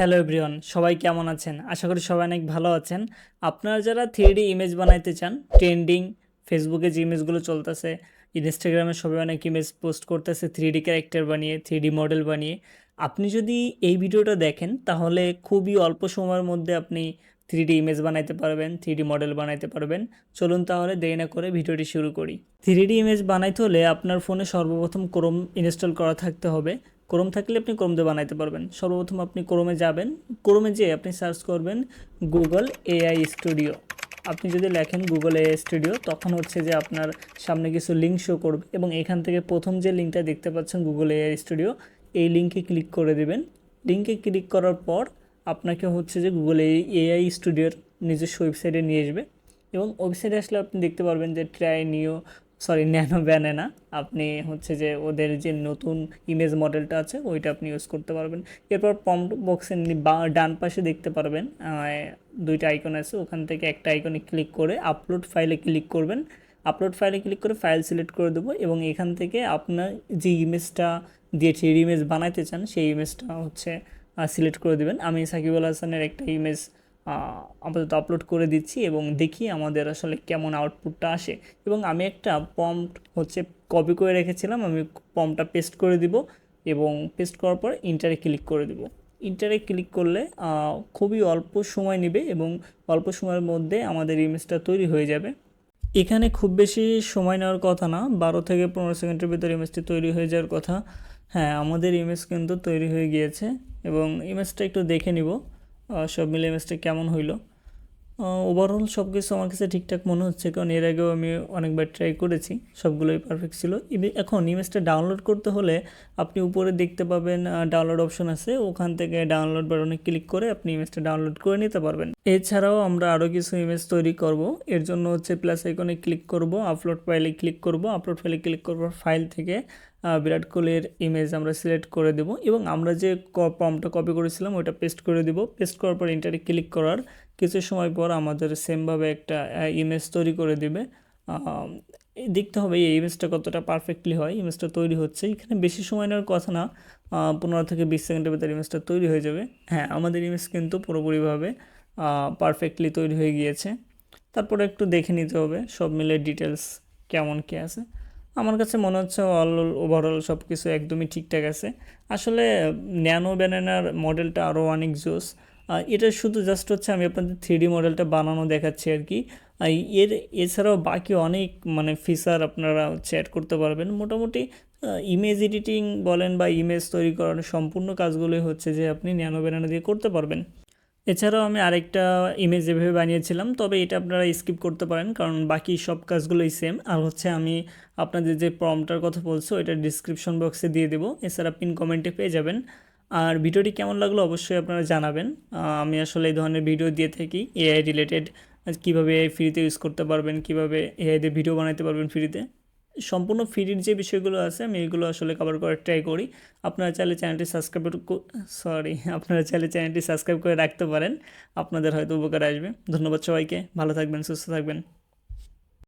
Hello everyone সবাই কেমন আছেন? আশা করি সবাই অনেক ভালো আছেন। আপনারা যারা থ্রি ইমেজ বানাইতে চান ট্রেন্ডিং ফেসবুকে যে ইমেজগুলো চলতেছে ইনস্টাগ্রামে সবাই অনেক ইমেজ পোস্ট করতেছে থ্রি ক্যারেক্টার বানিয়ে থ্রি মডেল বানিয়ে, আপনি যদি এই ভিডিওটা দেখেন, তাহলে খুবই অল্প সময়ের মধ্যে আপনি থ্রি ইমেজ বানাইতে পারবেন থ্রি মডেল বানাইতে পারবেন। চলুন তাহলে দেরি না করে ভিডিওটি শুরু করি। থ্রি ইমেজ বানাইতে হলে আপনার ফোনে সর্বপ্রথম ক্রোম ইনস্টল করা থাকতে হবে। ক্রোম থাকলে আপনি ক্রোম দিয়ে বানাইতে পারবেন। সর্বপ্রথম আপনি ক্রোমে যাবেন। ক্রোমে যেয়ে আপনি সার্চ করবেন গুগল এআই স্টুডিও। আপনি যদি লেখেন গুগল এআই স্টুডিও, তখন হচ্ছে যে আপনার সামনে কিছু লিঙ্ক শো করবে এবং এখান থেকে প্রথম যে লিঙ্কটা দেখতে পাচ্ছেন গুগল এআই স্টুডিও, এই লিঙ্কে ক্লিক করে দেবেন। লিঙ্কে ক্লিক করার পর আপনাকে হচ্ছে যে গুগল এআই স্টুডিওর নিজস্ব ওয়েবসাইটে নিয়ে আসবে এবং ওয়েবসাইটে আসলে আপনি দেখতে পারবেন যে ট্রাই নিও সরি ন্যানো ব্যানানা আপনি হচ্ছে যে ওদের যে নতুন ইমেজ মডেলটা আছে, ওইটা আপনি ইউজ করতে পারবেন। এরপর পম্প বক্সের ডান পাশে দেখতে পারবেন। দুইটা আইকন আছে। ওখান থেকে একটা আইকনে ক্লিক করে আপলোড ফাইলে ক্লিক করবেন। আপলোড ফাইলে ক্লিক করে ফাইল সিলেক্ট করে দেবো এবং এখান থেকে আপনার যে ইমেজটা দিয়ে থ্রি ইমেজ বানাইতে চান, সেই ইমেজটা হচ্ছে সিলেক্ট করে দেবেন। আমি সাকিবুল হাসানের একটা ইমেজ আপাতত আপলোড করে দিচ্ছি এবং দেখি আমাদের আসলে কেমন আউটপুটটা আসে। এবং আমি একটা পম্পট হচ্ছে কপি করে রেখেছিলাম, আমি পম্পটা পেস্ট করে দিব এবং পেস্ট করার পর ইন্টারে ক্লিক করে দিব। ইন্টারে ক্লিক করলে খুবই অল্প সময় নেবে এবং অল্প সময়ের মধ্যে আমাদের ইমেজটা তৈরি হয়ে যাবে। এখানে খুব বেশি সময় নেওয়ার কথা না, বারো থেকে পনেরো সেকেন্ডের ভিতরে ইমেজটি তৈরি হয়ে যাওয়ার কথা। হ্যাঁ আমাদের ইমেজ কিন্তু তৈরি হয়ে গিয়েছে এবং ইমেজটা একটু দেখে নিব। সব মিলে ইমেজটা কেমন হইল? ওভারঅল সব কিছু আমার কাছে ঠিকঠাক মনে হচ্ছে, কারণ এর আগেও আমি অনেকবার ট্রাই করেছি, সবগুলোই পারফেক্ট ছিল। এখন ইমেজটা ডাউনলোড করতে হলে আপনি উপরে দেখতে পাবেন ডাউনলোড অপশন আছে, ওখান থেকে ডাউনলোড বাটনে ক্লিক করে আপনি ইমেজটা ডাউনলোড করে নিতে পারবেন। এছাড়াও আমরা আরও কিছু ইমেজ তৈরি করব, এর জন্য হচ্ছে প্লাস আইকনে ক্লিক করব আপলোড ফাইলে ক্লিক করব আপলোড ফাইলে ক্লিক করব ফাইল থেকে বিরাট কোহলির ইমেজ আমরা সিলেক্ট করে দেব এবং আমরা যে ফর্মটা কপি করেছিলাম ওটা পেস্ট করে দেব। পেস্ট করার পর ইন্টারে ক্লিক করার কিছু সময় পর আমাদের সেমভাবে একটা ইমেজ তৈরি করে দেবে। দেখতে হবে এই ইমেজটা কতটা পারফেক্টলি হয় ইমেজটা তৈরি হচ্ছে। এখানে বেশি সময় নেওয়ার কথা না পনেরো থেকে বিশ সেকেন্ডের ভিতরে ইমেজটা তৈরি হয়ে যাবে। হ্যাঁ আমাদের ইমেজ কিন্তু পুরোপুরিভাবে পারফেক্টলি তৈরি হয়ে গিয়েছে। তারপরে একটু দেখে নিতে হবে, সব মিলে ডিটেলস কেমন কী আছে। আমার কাছে মনে হচ্ছে অল ওভারঅল সব কিছু একদমই ঠিকঠাক আছে। আসলে ন্যানো ব্যানানার মডেলটা আরও অনেক জোস। এটা শুধু জাস্ট হচ্ছে আমি আপনাদের থ্রি মডেলটা বানানো দেখাচ্ছি আর কি। এর এছাড়াও বাকি অনেক মানে ফিচার আপনারা হচ্ছে অ্যাড করতে পারবেন। মোটামুটি ইমেজ এডিটিং বলেন বা ইমেজ তৈরি করার সম্পূর্ণ কাজগুলোই হচ্ছে যে আপনি ন্যানো ব্যানানা দিয়ে করতে পারবেন। এছাড়াও আমি আরেকটা ইমেজ এভাবে বানিয়েছিলাম, তবে এটা আপনারা স্কিপ করতে পারেন, কারণ বাকি সব কাজগুলোই সেম আর হচ্ছে আমি আপনাদের যে প্রমটার কথা বলছো এটা ডিসক্রিপশন বক্সে দিয়ে দেবো। এছাড়া পিন কমেন্টে পেয়ে যাবেন। আর ভিডিওটি কেমন লাগল অবশ্যই আপনারা জানাবেন। আমি আসলে এই ধরনের ভিডিও দিয়ে থাকি। এআই রিলেটেড কীভাবে এআই ফ্রিতে ইউজ করতে পারবেন, কীভাবে এআই দিয়ে ভিডিও বানাতে পারবেন ফ্রিতে সম্পূর্ণ ফ্রির যে বিষয়গুলো আছে, আমি এগুলো আসলে কভার করার ট্রাই করি। আপনারা চাইলে চ্যানেলটি সাবস্ক্রাইব সরি আপনারা চাইলে চ্যানেলটি সাবস্ক্রাইব করে রাখতে পারেন। আপনাদের হয়তো উপকার আসবে। ধন্যবাদ সবাইকে। ভালো থাকবেন, সুস্থ থাকবেন।